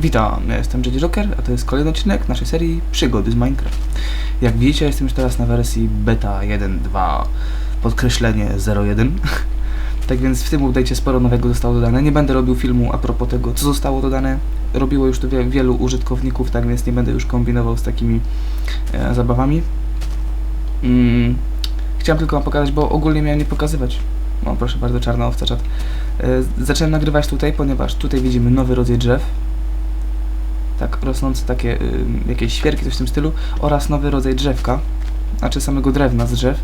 Witam, ja jestem JJ Joker, a to jest kolejny odcinek naszej serii Przygody z Minecraft. Jak widzicie, jestem już teraz na wersji beta 1.2, podkreślenie 0.1. tak więc w tym update'cie sporo nowego zostało dodane. Nie będę robił filmu a propos tego, co zostało dodane. Robiło już to wie, wielu użytkowników, tak więc nie będę już kombinował z takimi e, zabawami. Mm, chciałem tylko wam pokazać, bo ogólnie miałem nie pokazywać. O, proszę bardzo, czarna owca czat. E, zacząłem nagrywać tutaj, ponieważ tutaj widzimy nowy rodzaj drzew tak rosnące takie y, jakieś świerki, coś w tym stylu oraz nowy rodzaj drzewka, znaczy samego drewna z drzew,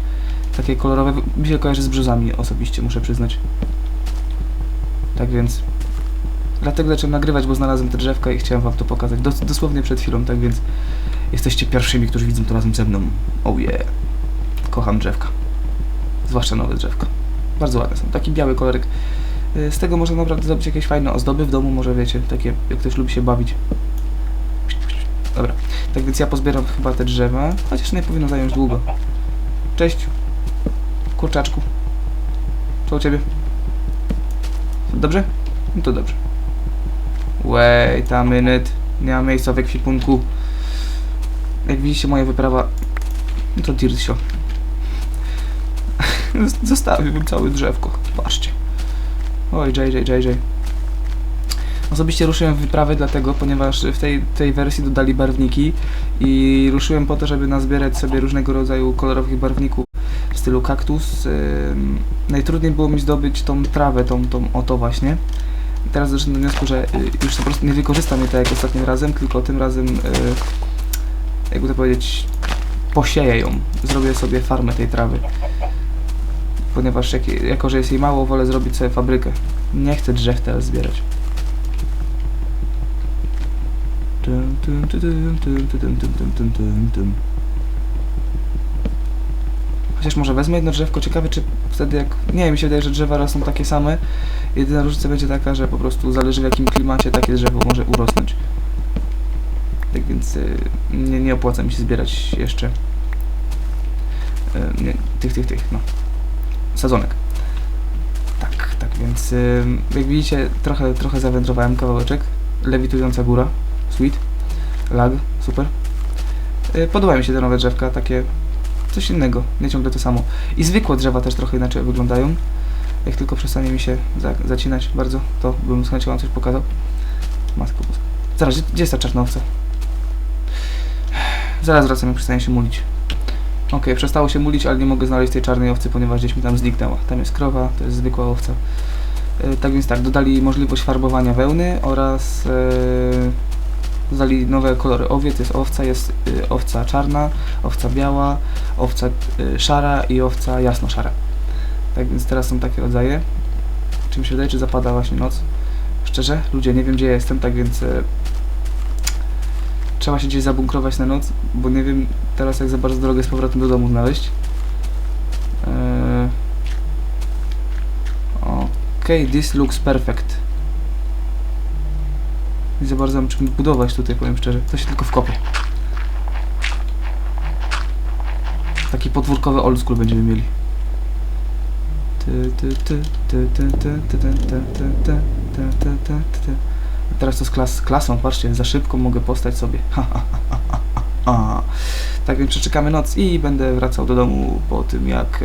takie kolorowe, mi się kojarzy z brzozami osobiście, muszę przyznać. Tak więc dlatego zacząłem nagrywać, bo znalazłem te drzewka i chciałem wam to pokazać dos dosłownie przed chwilą, tak więc jesteście pierwszymi, którzy widzą to razem ze mną. Oh yeah. Kocham drzewka. Zwłaszcza nowe drzewka. Bardzo ładne są. Taki biały kolorek. Y, Z tego można naprawdę zrobić jakieś fajne ozdoby w domu, może wiecie, takie, jak ktoś lubi się bawić. Dobra, tak więc ja pozbieram chyba te drzewa, chociaż nie powinno zająć długo. Cześć, kurczaczku. Co u ciebie? Dobrze? No to dobrze. Wait a minute. Nie ma miejsca w ekwipunku. Jak widzicie, moja wyprawa... No to dirsio. Zostawiłbym całe drzewko. Patrzcie. Oj, JJ, JJ. Osobiście ruszyłem w wyprawę dlatego, ponieważ w tej, tej wersji dodali barwniki i ruszyłem po to, żeby nazbierać sobie różnego rodzaju kolorowych barwników w stylu kaktus. Ym, najtrudniej było mi zdobyć tą trawę, tą, tą oto właśnie. Teraz doszedłem do wniosku, że y, już po prostu nie wykorzystam jej tak jak ostatnim razem, tylko tym razem, y, jakby to powiedzieć, posieję ją. Zrobię sobie farmę tej trawy. Ponieważ jak, jako, że jest jej mało, wolę zrobić sobie fabrykę. Nie chcę drzew teraz zbierać. Chociaż może wezmę jedno drzewko, ciekawe czy wtedy jak... Nie, mi się wydaje, że drzewa rosną takie same. Jedyna różnica będzie taka, że po prostu zależy w jakim klimacie takie drzewo może urosnąć. Tak więc y, nie, nie opłaca mi się zbierać jeszcze y, nie, tych, tych, tych, no. Sadzonek. Tak, tak więc y, jak widzicie trochę, trochę zawędrowałem kawałeczek. Lewitująca góra. Sweet. Lag. Super. Y, podobają mi się te nowe drzewka, takie coś innego, nie ciągle to samo. I zwykłe drzewa też trochę inaczej wyglądają. Jak tylko przestanie mi się za, zacinać bardzo, to bym z chęcią coś pokazał. Matko. Zaraz, gdzie, gdzie jest ta czarna owca? Zaraz wracam, jak przestanie się mulić. Okej, przestało się mulić, ale nie mogę znaleźć tej czarnej owcy, ponieważ gdzieś mi tam zniknęła. Tam jest krowa, to jest zwykła owca. E, tak więc tak, dodali możliwość farbowania wełny oraz e, dodali nowe kolory owiec. Jest owca, jest e, owca czarna, owca biała, owca e, szara i owca jasno-szara. Tak więc teraz są takie rodzaje. Czy mi się wydaje, czy zapada właśnie noc? Szczerze, ludzie, nie wiem gdzie ja jestem, tak więc e, trzeba się gdzieś zabunkrować na noc, bo nie wiem teraz jak za bardzo drogę z powrotem do domu znaleźć. Eee... Okej, this looks perfect. Nie za bardzo mam czym budować tutaj, powiem szczerze. To się tylko wkopie. Taki podwórkowy old school będziemy mieli. A teraz to z klas klasą, patrzcie, za szybko mogę postać sobie. Ha. Tak więc przeczekamy noc i będę wracał do domu po tym, jak,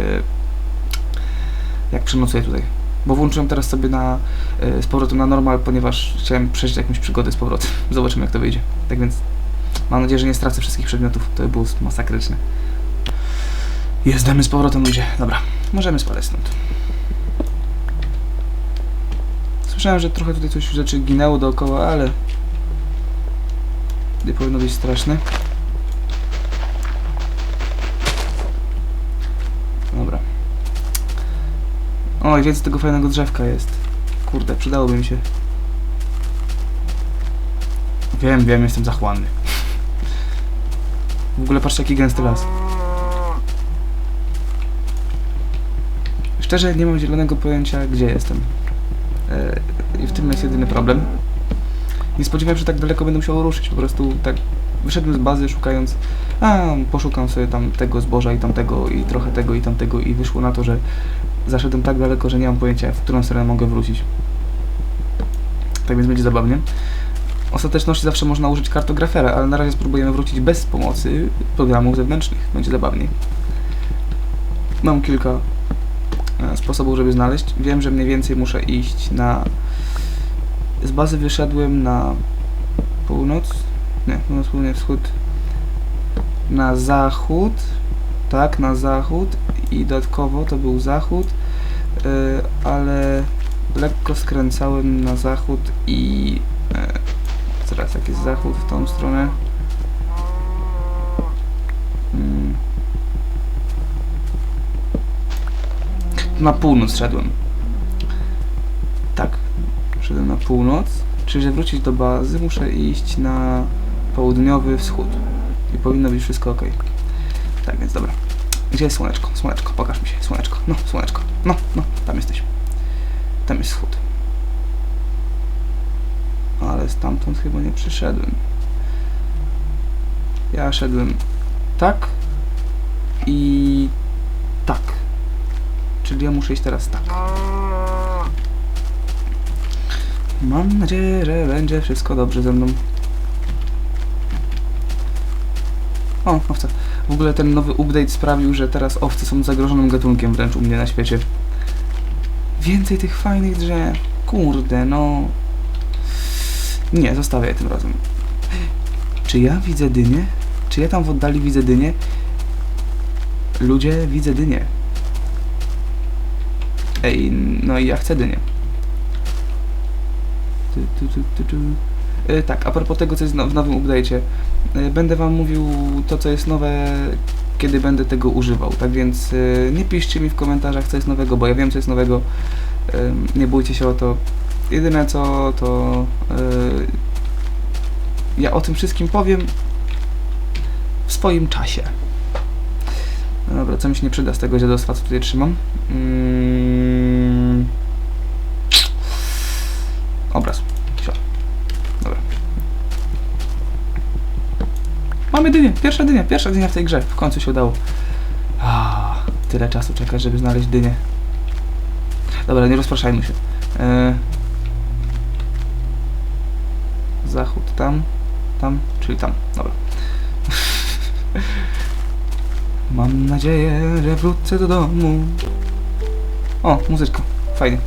jak przenocuję tutaj. Bo włączyłem teraz sobie na e, z powrotem na normal, ponieważ chciałem przejść jakąś przygodę z powrotem. Zobaczymy jak to wyjdzie. Tak więc mam nadzieję, że nie stracę wszystkich przedmiotów. To by było masakryczne. Jezdemy z powrotem ludzie. Dobra, możemy spadać stąd. Słyszałem, że trochę tutaj coś rzeczy ginęło dookoła, ale nie powinno być straszne. Oj, więcej tego fajnego drzewka jest. Kurde, przydałoby mi się. Wiem, wiem, jestem zachłanny. W ogóle patrzcie jaki gęsty las. Szczerze nie mam zielonego pojęcia gdzie jestem. E, I w tym jest jedyny problem. Nie spodziewałem się, że tak daleko będę musiał ruszyć. Po prostu tak wyszedłem z bazy szukając, a poszukam sobie tam tego zboża i tamtego i trochę tego i tamtego i wyszło na to, że zaszedłem tak daleko, że nie mam pojęcia w którą stronę mogę wrócić. Tak więc będzie zabawnie. Ostateczności zawsze można użyć kartografera, ale na razie spróbujemy wrócić bez pomocy programów zewnętrznych. Będzie zabawniej. Mam kilka e, sposobów, żeby znaleźć. Wiem, że mniej więcej muszę iść na... Z bazy wyszedłem na północ. Nie, północ, południe, wschód. Na zachód. Tak, na zachód. I dodatkowo to był zachód. e, ale lekko skręcałem na zachód i... E, teraz jak jest zachód w tą stronę. Mm. Na północ szedłem. Tak, szedłem na północ. Czyli, żeby wrócić do bazy, muszę iść na południowy wschód. I powinno być wszystko ok. Tak więc dobra. Gdzie jest słoneczko? Słoneczko, pokaż mi się. Słoneczko. No, słoneczko. No, no, tam jesteś. Tam jest wschód. Ale stamtąd chyba nie przyszedłem. Ja szedłem tak i tak. Czyli ja muszę iść teraz tak. Mam nadzieję, że będzie wszystko dobrze ze mną. O, owca. W ogóle ten nowy update sprawił, że teraz owce są zagrożonym gatunkiem wręcz u mnie na świecie. Więcej tych fajnych drzew. Kurde, no. Nie, zostawię je tym razem. Czy ja widzę dynię? Czy ja tam w oddali widzę dynię? Ludzie, widzę dynię. Ej, no i ja chcę dynię. Tu, tu, tu, tu, tu. E, tak, a propos tego, co jest w nowym update'cie. E, będę wam mówił to, co jest nowe, kiedy będę tego używał. Tak więc e, nie piszcie mi w komentarzach, co jest nowego, bo ja wiem, co jest nowego. Nie bójcie się o to. Jedyne co, to e, ja o tym wszystkim powiem w swoim czasie. No dobra, co mi się nie przyda z tego dziadostwa, co tutaj trzymam? Mm. Mamy dynię, pierwsza dynia, pierwsza dynia w tej grze. W końcu się udało. Ah, tyle czasu czekać, żeby znaleźć dynię. Dobra, nie rozpraszajmy się. E... Zachód tam, tam, czyli tam. Dobra. Mam nadzieję, że wrócę do domu. O, muzyczka. Fajnie.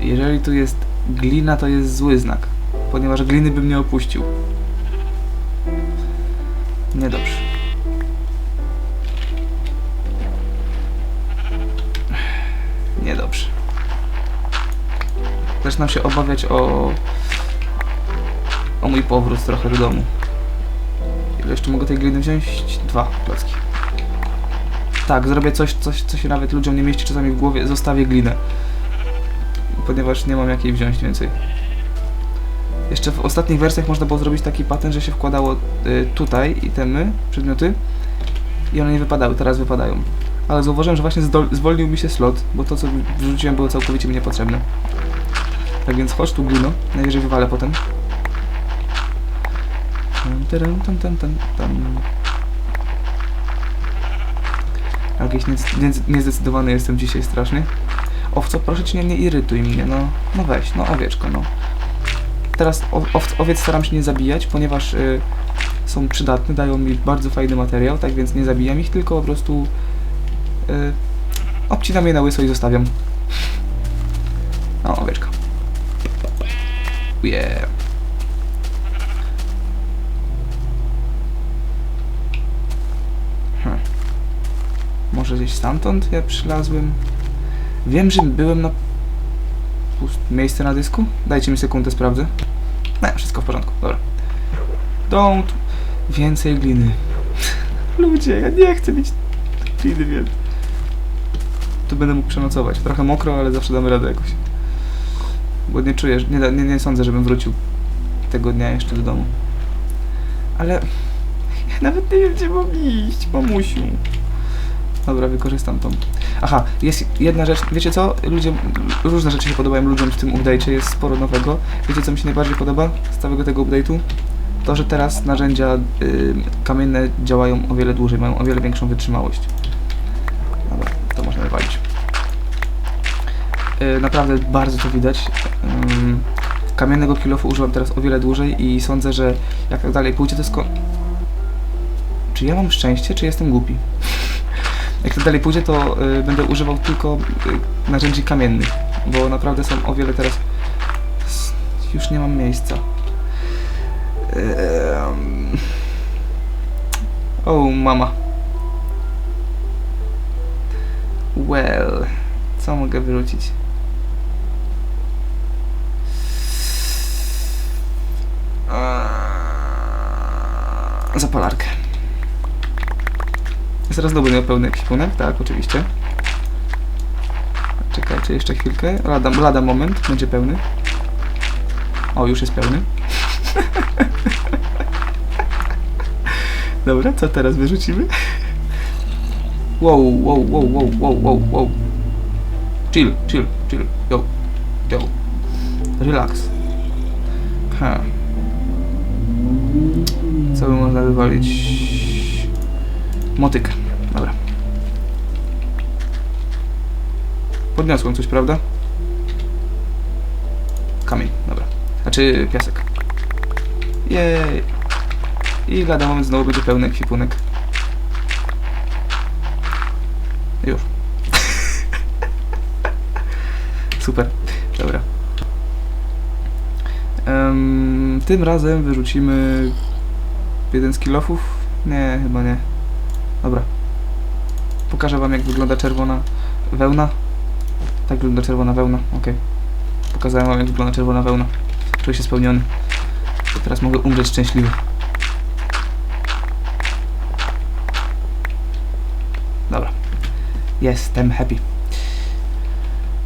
Jeżeli tu jest glina, to jest zły znak. Ponieważ gliny bym nie opuścił. Niedobrze. Niedobrze. Zaczynam się obawiać o... o mój powrót trochę do domu. Ile jeszcze mogę tej gliny wziąć? Dwa klocki. Tak, zrobię coś, coś, co się nawet ludziom nie mieści czasami w głowie. Zostawię glinę. Ponieważ nie mam jakiej wziąć więcej. Jeszcze w ostatnich wersjach można było zrobić taki patent, że się wkładało y, tutaj itemy, przedmioty i one nie wypadały, teraz wypadają. Ale zauważyłem, że właśnie zwolnił mi się slot, bo to co wrzuciłem było całkowicie mi niepotrzebne. Tak więc chodź tu glino, najwyżej wywalę potem. Tam, tam, tam, tam, tam. Jakiś niez- niez- niezdecydowany jestem dzisiaj strasznie. Owco, proszę cię, nie, nie irytuj mnie, no. No weź, no owieczko, no. Teraz o, ow, owiec staram się nie zabijać, ponieważ y, są przydatne, dają mi bardzo fajny materiał, tak więc nie zabijam ich, tylko po prostu y, obcinam je na łyso i zostawiam. No, owieczka. Yeah. Hm. Może gdzieś stamtąd ja przylazłem? Wiem, że byłem na... Miejsce na dysku? Dajcie mi sekundę, sprawdzę. Nie, wszystko w porządku, dobra. Don't... Więcej gliny. Ludzie, ja nie chcę mieć gliny więcej. Tu będę mógł przenocować. Trochę mokro, ale zawsze damy radę jakoś. Bo nie czuję, nie, nie, nie sądzę, żebym wrócił tego dnia jeszcze do domu. Ale... Ja nawet nie wiem, gdzie mam iść, mamusiu. Dobra, wykorzystam tą. Aha, jest jedna rzecz, wiecie co? Ludzie, różne rzeczy się podobają ludziom w tym update'cie, jest sporo nowego. Wiecie co mi się najbardziej podoba z całego tego update'u? To, że teraz narzędzia y, kamienne działają o wiele dłużej, mają o wiele większą wytrzymałość. Dobra, to można wywalić. E, naprawdę bardzo to widać. Ym, kamiennego kilofu używam teraz o wiele dłużej i sądzę, że jak tak dalej pójdzie, to sko... Czy ja mam szczęście, czy jestem głupi? Jak tak dalej pójdzie, to y, będę używał tylko y, narzędzi kamiennych, bo naprawdę są o wiele teraz... Już nie mam miejsca. Em. O, mama. Well, co mogę wyrzucić? Eee, Zapalarkę. Zaraz miał pełny ekwipunek, tak, oczywiście. Czekajcie jeszcze chwilkę. Lada, lada moment, będzie pełny. O, już jest pełny. Dobra, co teraz wyrzucimy? Wow, wow, wow, wow, wow, wow, wow. Chill, chill, chill. Yo, yo. Relax. Ha. Co by można wywalić? Motykę. Dobra. Podniosłem coś, prawda? Kamień, dobra. Znaczy piasek. Jej. I lada moment znowu będzie pełny ekwipunek. Już. Super. Dobra. Em, tym razem wyrzucimy jeden z kilofów. Nie, chyba nie. Dobra. Pokażę wam jak wygląda czerwona wełna. Tak wygląda czerwona wełna, okej. Pokazałem wam jak wygląda czerwona wełna. Czuję się spełniony. Teraz mogę umrzeć szczęśliwy. Dobra. Jestem happy.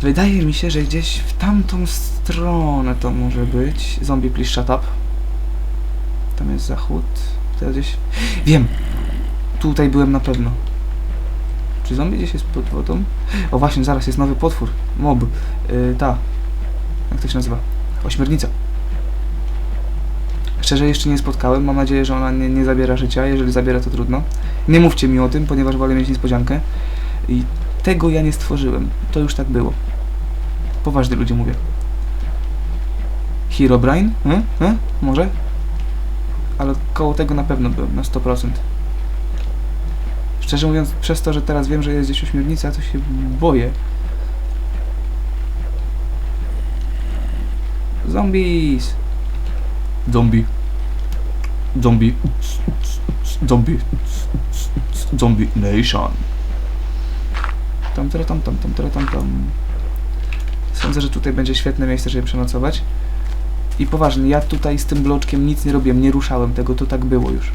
Wydaje mi się, że gdzieś w tamtą stronę to może być. Zombie, please shut up. Tam jest zachód. Gdzieś... Wiem! Tutaj byłem na pewno. Czy zombie gdzieś jest pod wodą? O właśnie, zaraz jest nowy potwór. Mob. Yy, ta. Jak to się nazywa? Ośmiornica. Szczerze jeszcze nie spotkałem. Mam nadzieję, że ona nie, nie zabiera życia. Jeżeli zabiera, to trudno. Nie mówcie mi o tym, ponieważ wolę mieć niespodziankę. I tego ja nie stworzyłem. To już tak było. Poważni ludzie mówię. Herobrine? E? E? Może? Ale koło tego na pewno byłem, na 100%. Szczerze mówiąc, przez to, że teraz wiem, że jest gdzieś ośmiornica, to się boję. Zombies! Zombie. Zombie. Zombie. Zombie Nation. Tam, tam, tam, tam, tam, tam, tam. Sądzę, że tutaj będzie świetne miejsce, żeby przenocować. I poważnie, ja tutaj z tym bloczkiem nic nie robiłem, nie ruszałem tego, to tak było już.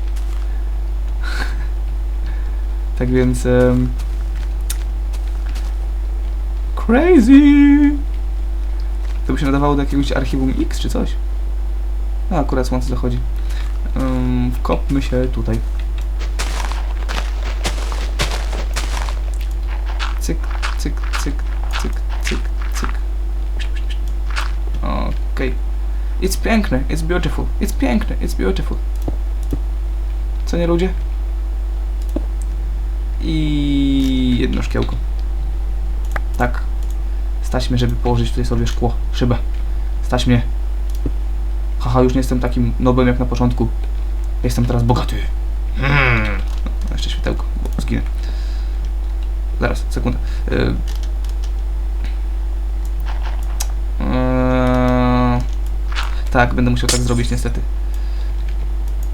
Tak więc... em, crazy! To by się nadawało do jakiegoś archiwum X czy coś. No, akurat słońce zachodzi. Um, wkopmy się tutaj. Cyk, cyk, cyk, cyk, cyk, cyk. Okej. It's piękne, it's beautiful, it's piękne, it's beautiful. Co nie ludzie? I jedno szkiełko. Tak. Stać mnie, żeby położyć tutaj sobie szkło, szybę. Stać mnie. Haha, już nie jestem takim nobem jak na początku. Jestem teraz bogaty. Mm. No, jeszcze światełko, bo zginę. Zaraz, sekundę. Y... Eee, Tak, będę musiał tak zrobić niestety.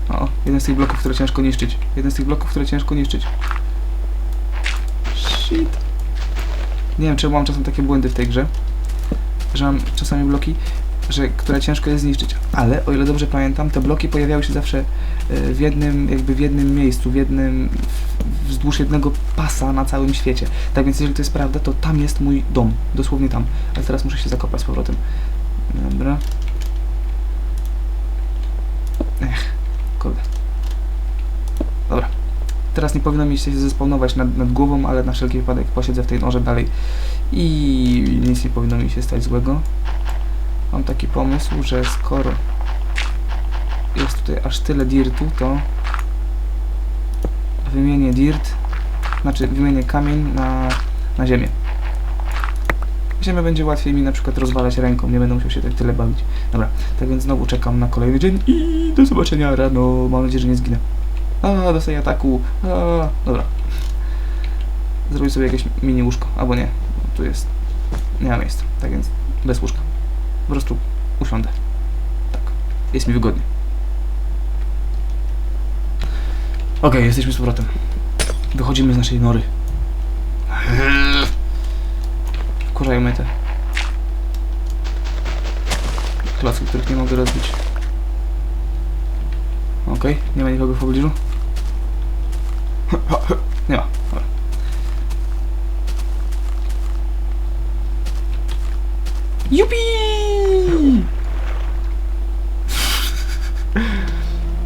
O, jeden z tych bloków, które ciężko niszczyć. Jeden z tych bloków, które ciężko niszczyć. Shit. Nie wiem, czemu mam czasem takie błędy w tej grze. Że mam czasami bloki, że, które ciężko jest zniszczyć. Ale, o ile dobrze pamiętam, te bloki pojawiały się zawsze e, w jednym, jakby w jednym miejscu, w jednym, wzdłuż jednego pasa na całym świecie. Tak więc, jeżeli to jest prawda, to tam jest mój dom. Dosłownie tam. Ale teraz muszę się zakopać z powrotem. Dobra. Ech, kurde. Dobra. Teraz nie powinno mi się zespawnować nad, nad głową, ale na wszelki wypadek posiedzę w tej norze dalej i nic nie powinno mi się stać złego. Mam taki pomysł, że skoro jest tutaj aż tyle dirtu, to wymienię dirt, znaczy wymienię kamień na, na ziemię. ziemię będzie łatwiej mi na przykład rozwalać ręką, nie będę musiał się tak tyle bawić. Dobra, tak więc znowu czekam na kolejny dzień i do zobaczenia rano. Mam nadzieję, że nie zginę. A, dostaję ataku. A, dobra. Zrobię sobie jakieś mini łóżko, albo nie. Tu jest. Nie ma miejsca, tak więc bez łóżka. Po prostu usiądę. Tak. Jest mi wygodnie. Okej, jesteśmy z powrotem. Wychodzimy z naszej nory. Wkurzają mnie te klocki, których nie mogę rozbić. Okej, nie ma nikogo w pobliżu. Nie ma, dobra. Jupi!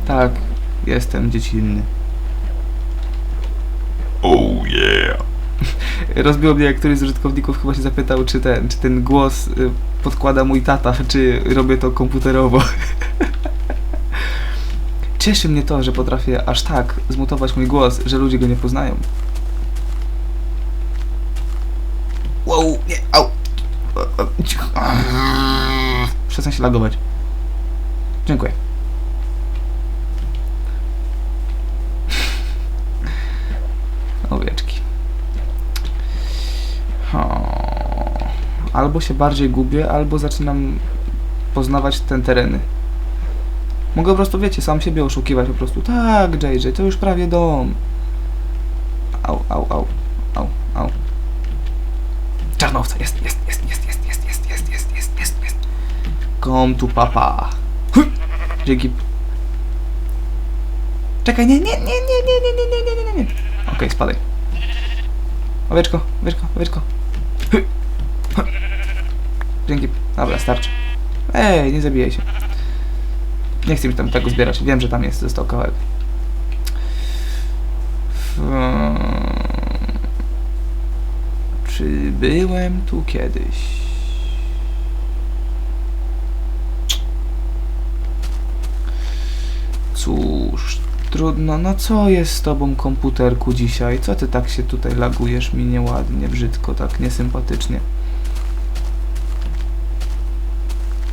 tak, jestem dziecinny. Oh yeah! Rozbiło mnie, jak któryś z użytkowników chyba się zapytał, czy ten, czy ten głos y, podkłada mój tata, czy robię to komputerowo. Cieszy mnie to, że potrafię aż tak zmutować mój głos, że ludzie go nie poznają. Wow, nie, au. Przestań się lagować. Dziękuję. Owieczki. Albo się bardziej gubię, albo zaczynam poznawać ten tereny. Mogę po prostu, wiecie, sam siebie oszukiwać po prostu. Tak, JJ, to już prawie dom. Au, au, au, au, au. Czarnowca, jest, jest, jest, jest, jest, jest, jest, jest, jest, jest, jest, jest. Come to papa. Dzięki. Czekaj, nie, nie, nie, nie, nie, nie, nie, nie, nie, nie, nie. Okej, spadaj. Owieczko, owieczko, owieczko. Dzięki. Dobra, starczy. Ej, nie zabijaj się. Nie chcę mi tam tego zbierać. Wiem, że tam jest, został kawałek. Czy byłem tu kiedyś? Cóż, trudno. No co jest z tobą, komputerku, dzisiaj? Co ty tak się tutaj lagujesz mi nieładnie, brzydko, tak niesympatycznie?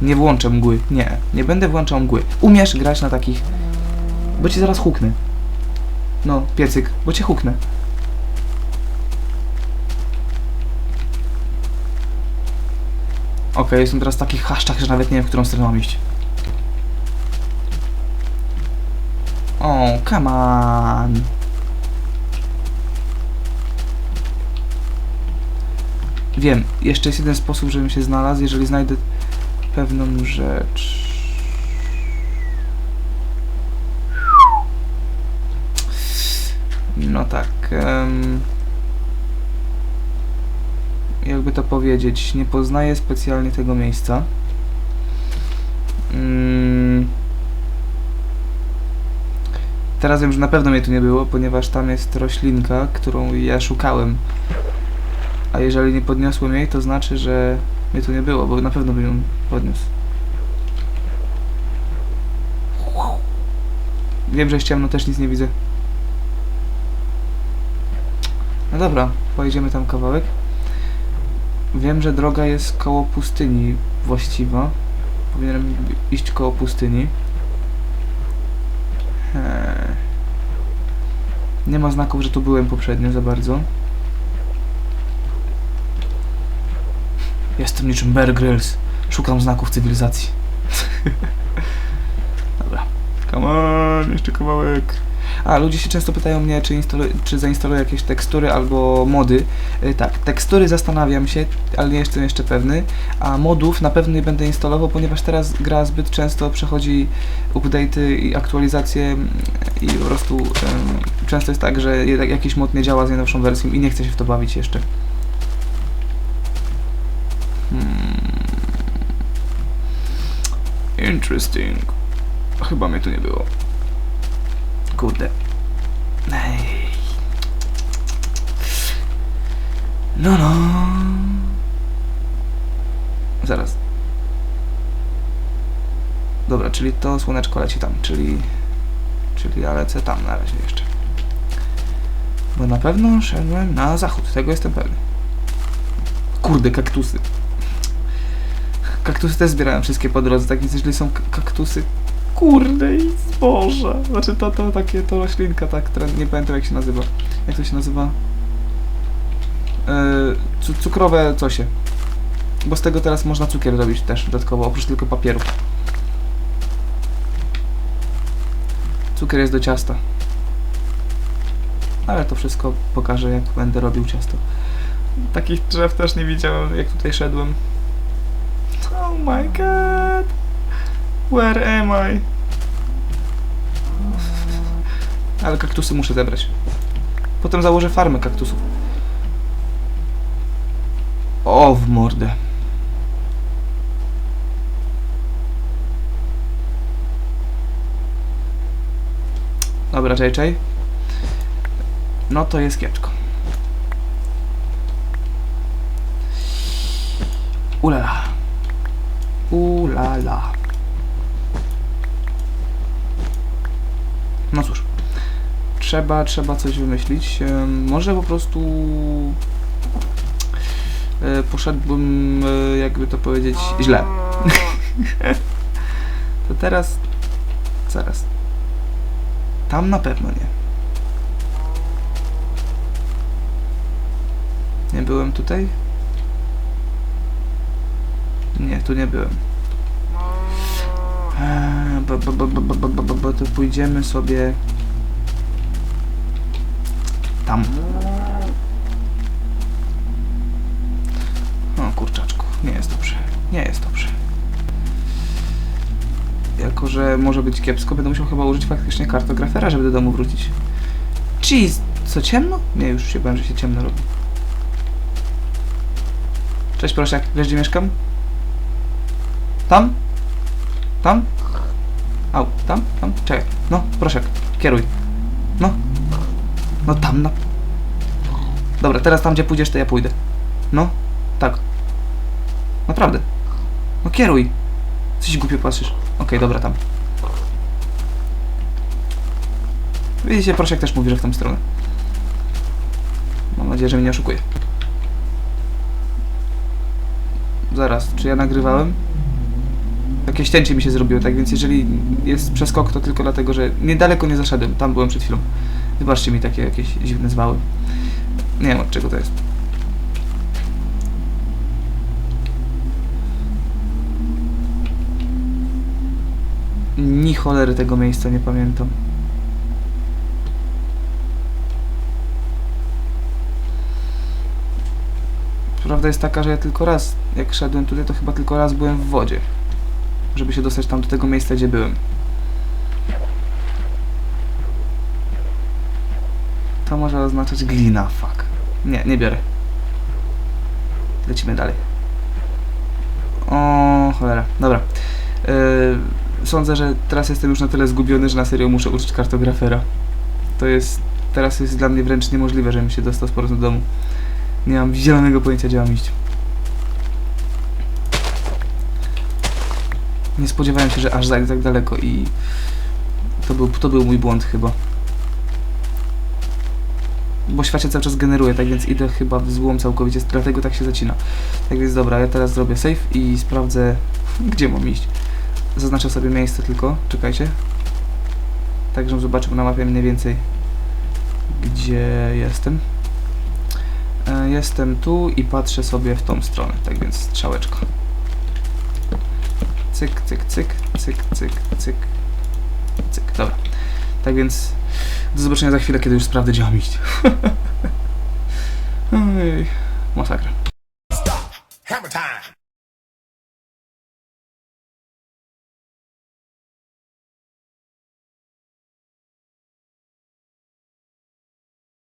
Nie włączę mgły. Nie, nie będę włączał mgły. Umiesz grać na takich... Bo cię zaraz huknę. No, piecyk, bo cię huknę. Okej, jestem teraz w takich haszczach, że nawet nie wiem, w którą stronę mam iść. O, come on. Wiem, jeszcze jest jeden sposób, żebym się znalazł, jeżeli znajdę pewną rzecz. No tak. em, jakby to powiedzieć, nie poznaję specjalnie tego miejsca. Mm. Teraz wiem, że na pewno mnie tu nie było, ponieważ tam jest roślinka, którą ja szukałem. A jeżeli nie podniosłem jej, to znaczy, że mnie tu nie było, bo na pewno bym ją podniósł. Wiem, że jest ciemno, też nic nie widzę. No dobra, pojedziemy tam kawałek. Wiem, że droga jest koło pustyni właściwa. Powinienem iść koło pustyni. Eee. Nie ma znaków, że tu byłem poprzednio za bardzo. Jestem niczym Bear Grylls. Szukam znaków cywilizacji. Dobra. Come on, jeszcze kawałek. A, ludzie się często pytają mnie, czy, czy zainstaluję jakieś tekstury albo mody. Y, tak, tekstury zastanawiam się, ale nie jestem jeszcze pewny. A modów na pewno nie będę instalował, ponieważ teraz gra zbyt często przechodzi update'y i aktualizacje mm, i po prostu ym, często jest tak, że jakiś mod nie działa z najnowszą wersją i nie chcę się w to bawić jeszcze. Interesting. Chyba mnie tu nie było. Kurde. Ej. No no. Zaraz. Dobra, czyli to słoneczko leci tam, czyli... Czyli ja lecę tam na razie jeszcze. Bo na pewno szedłem na zachód, tego jestem pewny. Kurde, kaktusy. Kaktusy też zbierałem wszystkie po drodze, tak więc jeżeli są kaktusy... Kurde i zboże. Znaczy to, to takie, to roślinka, tak, która nie pamiętam jak się nazywa. Jak to się nazywa? Yy, cu- cukrowe cosie. Bo z tego teraz można cukier robić też dodatkowo, oprócz tylko papieru. Cukier jest do ciasta. Ale to wszystko pokażę, jak będę robił ciasto. Takich drzew też nie widziałem, jak tutaj szedłem. Oh my god! Where am I? Ale kaktusy muszę zebrać. Potem założę farmę kaktusów. O, w mordę. Dobra, JJ. No to jest kiepsko. Ulala. Ulala. No cóż. Trzeba, trzeba coś wymyślić. Może po prostu e, poszedłbym, e, jakby to powiedzieć, źle. to teraz, zaraz. Tam na pewno nie. Nie byłem tutaj? Nie, tu nie byłem. Eee, bo, bo, bo, bo, bo, bo, bo, bo, to pójdziemy sobie tam. O kurczaczku, nie jest dobrze. Nie jest dobrze. Jako, że może być kiepsko, będę musiał chyba użyć faktycznie kartografera, żeby do domu wrócić. Cheese! Co, ciemno? Nie, już się bałem, że się ciemno robi. Cześć, prosiak. Wiesz, gdzie mieszkam? Tam? Tam? Au, tam? Tam? Czekaj. No, prosiak. Kieruj. No. No tam, no. Dobra, teraz tam, gdzie pójdziesz, to ja pójdę. No. Tak. Naprawdę. No kieruj. Coś głupio patrzysz. Okej, dobra, tam. Widzicie, prosiak też mówi, że w tą stronę. Mam nadzieję, że mnie nie oszukuje. Zaraz, czy ja nagrywałem? Jakieś cięcie mi się zrobiło, tak więc jeżeli jest przeskok, to tylko dlatego, że niedaleko nie zaszedłem. Tam byłem przed chwilą. Wybaczcie mi takie jakieś dziwne zwały. Nie wiem od czego to jest. Ni cholery tego miejsca nie pamiętam. Prawda jest taka, że ja tylko raz, jak szedłem tutaj, to chyba tylko raz byłem w wodzie. Żeby się dostać tam do tego miejsca, gdzie byłem. To może oznaczać glina, fuck. Nie, nie biorę. Lecimy dalej. O, cholera. Dobra. Yy, sądzę, że teraz jestem już na tyle zgubiony, że na serio muszę użyć kartografera. To jest... Teraz jest dla mnie wręcz niemożliwe, żebym się dostał z do domu. Nie mam zielonego pojęcia, gdzie mam iść. Nie spodziewałem się, że aż zajdę tak daleko i... To był, to był mój błąd chyba. Bo świat się cały czas generuje, tak więc idę chyba w złom całkowicie, dlatego tak się zacina. Tak więc dobra, ja teraz zrobię save i sprawdzę, gdzie mam iść. Zaznaczę sobie miejsce tylko, czekajcie. Tak, żebym zobaczył na mapie mniej więcej, gdzie jestem. E, Jestem tu i patrzę sobie w tą stronę, tak więc strzałeczka. Cyk, cyk, cyk, cyk, cyk, cyk, cyk, dobra. Tak więc do zobaczenia za chwilę, kiedy już sprawdzę, gdzie mam iść. Masakra. Hammer time.